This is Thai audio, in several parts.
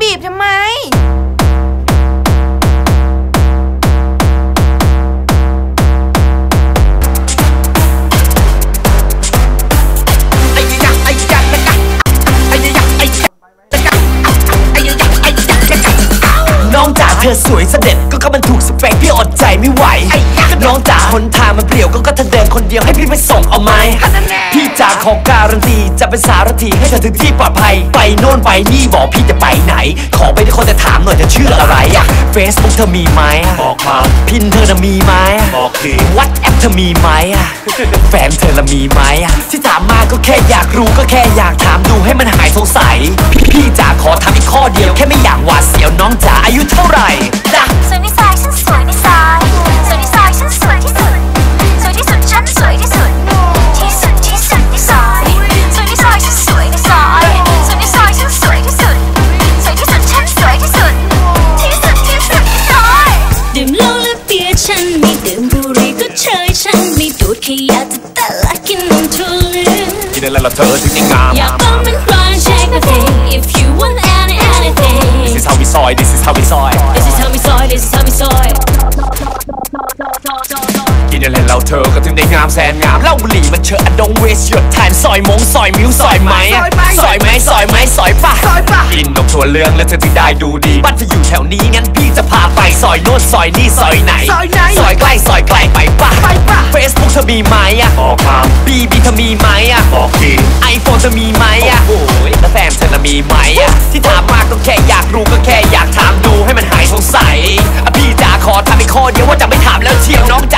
บีบทำไมน้องจ๋าเธอสวยเสด็จก็เขามันถูก สเปคพี่อดใจไม่ไหวก็น้องจ๋าหนทางมันเปลี่ยวก็ก็เธอเดินคนเดียวให้พี่ไปส่งเอาไหมพี่จ๋าขอการันตีจะเป็นสารถีให้เธอถึงที่ปลอดภัย ไปโน่นไปนี่บอกพี่จะไปไหน ขอไปที่คนจะถามหน่อยเธอชื่ออะไรอะ Facebook เธอมีไหมอะบอกมาพินเธอน่ะมีไหมอะบอกทีวัดแอปเธอมีไหมอะแฟนเธอละมีไหมอะที่ถามมาก็แค่อยากรู้ก็แค่อยากถามดูให้มันหายสงสัย พี่พี่จ๋าขอถามอีกข้อเดียวแค่ไม่อยากหวาดเสียวน้องจ๋าอายุเท่าไหร่ กินอะไรละเธอถึงได้งามอยากต้องเป็นใคร check the thing if you want any anything This is how we soy This is how we soy this is how we soy this is how we soy กินอะไรเราเธอก็ถึงได้งามแสนงามเหล้าบุหรี่มันเชอะ I don't waste your time ซอยมงซอยมิ้วซอยไหมอะซอยไหมซอยไหมซอยป่ะกินนมถั่วเหลืองแล้วเธอถึงได้ดูดีบ้านเธออยู่แถวนี้งั้นพี่จะพาไปซอยโน้นซอยนี่ซอยไหนซอยไหนซอยใกล้ซอยไกลไปป่ะไป มีไหมอะบอกมาบีบีเธอมีไหมอะบอกทีไอโฟนเธอมีไหมอะโอ้ยแล้วแฟนเธอน่ะมีไหมอะที่ถามมาก็แค่อยากรู้ก็แค่อยากถามดูให้มันหายสงสัยอะพี่จ๋าขอถามอีกข้อเดียวว่าจะไม่ถามแล้วเชียวน้องจ๋า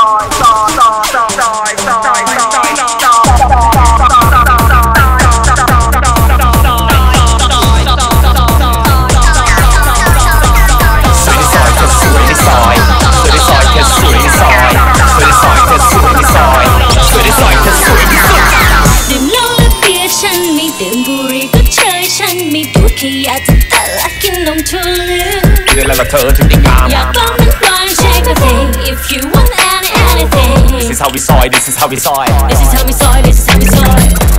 งได้งามอยากต้องเป็นใคร check the thing if you want any anything This is how we soy This is how we soy this is how we soy this is how we soy